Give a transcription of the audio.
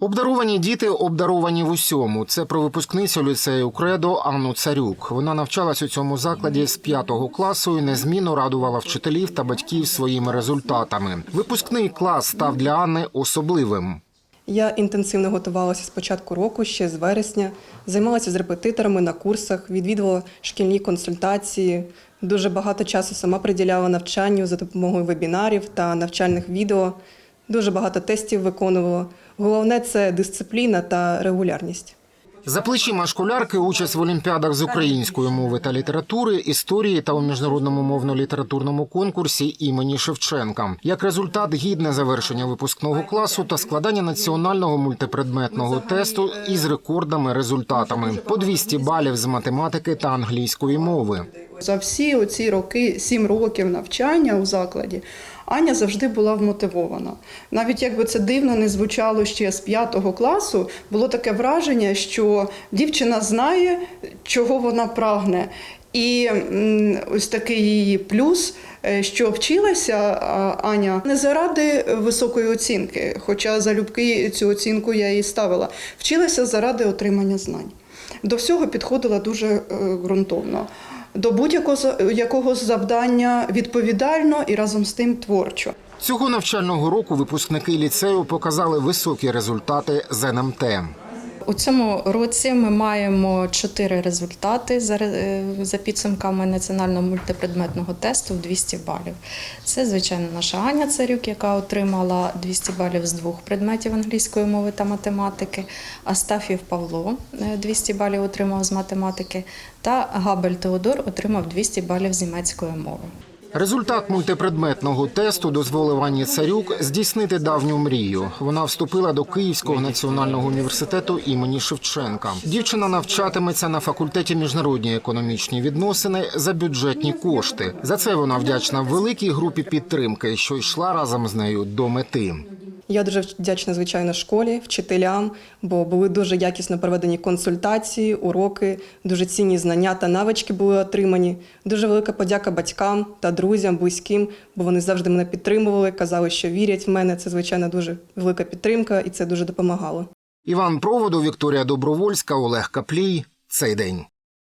Обдаровані діти обдаровані в усьому. Це про випускницю ліцею Кредо Анну Царюк. Вона навчалась у цьому закладі з п'ятого класу і незмінно радувала вчителів та батьків своїми результатами. Випускний клас став для Анни особливим. Я інтенсивно готувалася з початку року, ще з вересня, займалася з репетиторами на курсах, відвідувала шкільні консультації. Дуже багато часу сама приділяла навчанню за допомогою вебінарів та навчальних відео. Дуже багато тестів виконувала. Головне це дисципліна та регулярність. За плечима школярки участь в олімпіадах з української мови та літератури, історії та у міжнародному мовно-літературному конкурсі імені Шевченка. Як результат, гідне завершення випускного класу та складання національного мультипредметного тесту із рекордними результатами по 200 балів з математики та англійської мови. За всі оці роки, сім років навчання у закладі, Аня завжди була вмотивована. Навіть якби це дивно не звучало ще з п'ятого класу, було таке враження, що дівчина знає, чого вона прагне. І ось такий її плюс, е, що вчилася Аня не заради високої оцінки, хоча залюбки цю оцінку я їй ставила. Вчилася заради отримання знань. До всього підходила дуже е, ґрунтовно. До будь-якого якого завдання відповідально і разом з тим творчо. Цього навчального року випускники ліцею показали високі результати з НМТ. У цьому році ми маємо чотири результати за, е, підсумками національного мультипредметного тесту в 200 балів. Це, звичайно, наша Аня Царюк, яка отримала 200 балів з двох предметів англійської мови та математики. Астафів Павло е, 200 балів отримав з математики. Та Габель Теодор отримав 200 балів з німецької мови. Результат мультипредметного тесту дозволив Анні Царюк здійснити давню мрію. Вона вступила до Київського національного університету імені Шевченка. Дівчина навчатиметься на факультеті міжнародні економічні відносини за бюджетні кошти. За це вона вдячна великій групі підтримки, що йшла разом з нею до мети. Я дуже вдячна, звичайно, школі, вчителям, бо були дуже якісно проведені консультації, уроки, дуже цінні знання та навички були отримані. Дуже велика подяка батькам та друзям, близьким, бо вони завжди мене підтримували, казали, що вірять в мене. Це, звичайно, дуже велика підтримка, і це дуже допомагало. Іван Проводу, Вікторія Добровольська, Олег Каплій. Цей день.